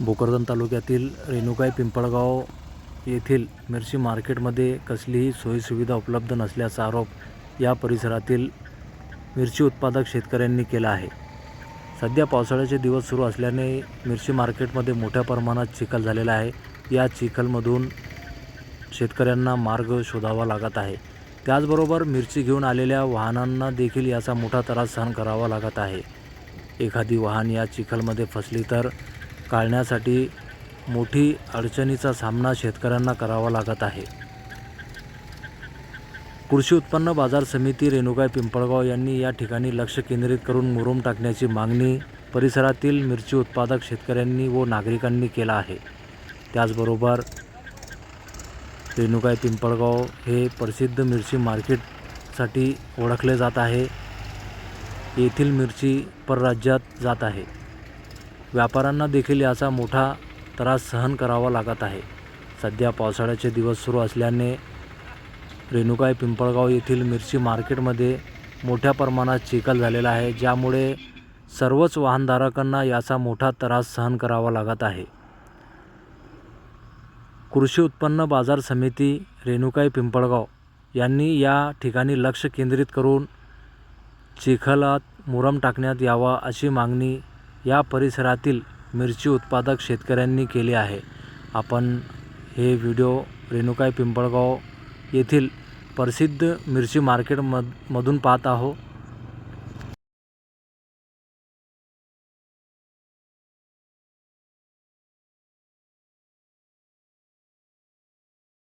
भोकरदन तालुक्यातील रेणुकाई पिंपळगाव येथील मिरची मार्केटमध्ये कसलीही सोयीसुविधा उपलब्ध नसल्याचा आरोप या परिसरातील मिरची उत्पादक शेतकऱ्यांनी केला आहे. सध्या पावसाळ्याचे दिवस सुरू असल्याने मिरची मार्केटमध्ये मोठ्या प्रमाणात चिखल झालेला आहे. या चिखलमधून शेतकऱ्यांना मार्ग शोधावा लागत आहे. त्याचबरोबर मिरची घेऊन आलेल्या वाहनांना देखील याचा मोठा त्रास सहन करावा लागत आहे. एखादी वाहन या चिखलमध्ये फसली तर काढण्यासाठी मोठी अडचणीचा सामना शेतकऱ्यांना करावा लागत आहे. कृषी उत्पन्न बाजार समिती रेणुकाई पिंपळगाव यांनी या ठिकाणी लक्ष केंद्रित करून मुरुम टाकण्याची मागणी परिसरातील मिरची उत्पादक शेतकऱ्यांनी व नागरिकांनी केला आहे. त्याचबरोबर रेणुकाई पिंपळगाव हे प्रसिद्ध मिरची मार्केटसाठी ओळखले जात आहे. येथील मिरची परराज्यात जात आहे. व्यापाऱ्यांना देखील याचा मोठा त्रास सहन करावा लागत आहे. सध्या पावसाळ्याचे दिवस सुरू असल्याने रेणुकाई पिंपळगाव येथील मिरची मार्केटमध्ये मोठ्या प्रमाणात चिखल झालेला आहे ज्यामुळे सर्वच वाहनधारकांना याचा मोठा त्रास सहन करावा लागत आहे. कृषी उत्पन्न बाजार समिती रेणुकाई पिंपळगाव यांनी या ठिकाणी लक्ष केंद्रित करून चिखलात मुरम टाकण्यात यावा अशी मागणी या परिसरातील मिरची उत्पादक शेतकऱ्यांनी केली आहे. आपण हे व्हिडिओ रेणुकाई पिंपळगाव येथील प्रसिद्ध मिरची मार्केटमध मधून पाहत आहो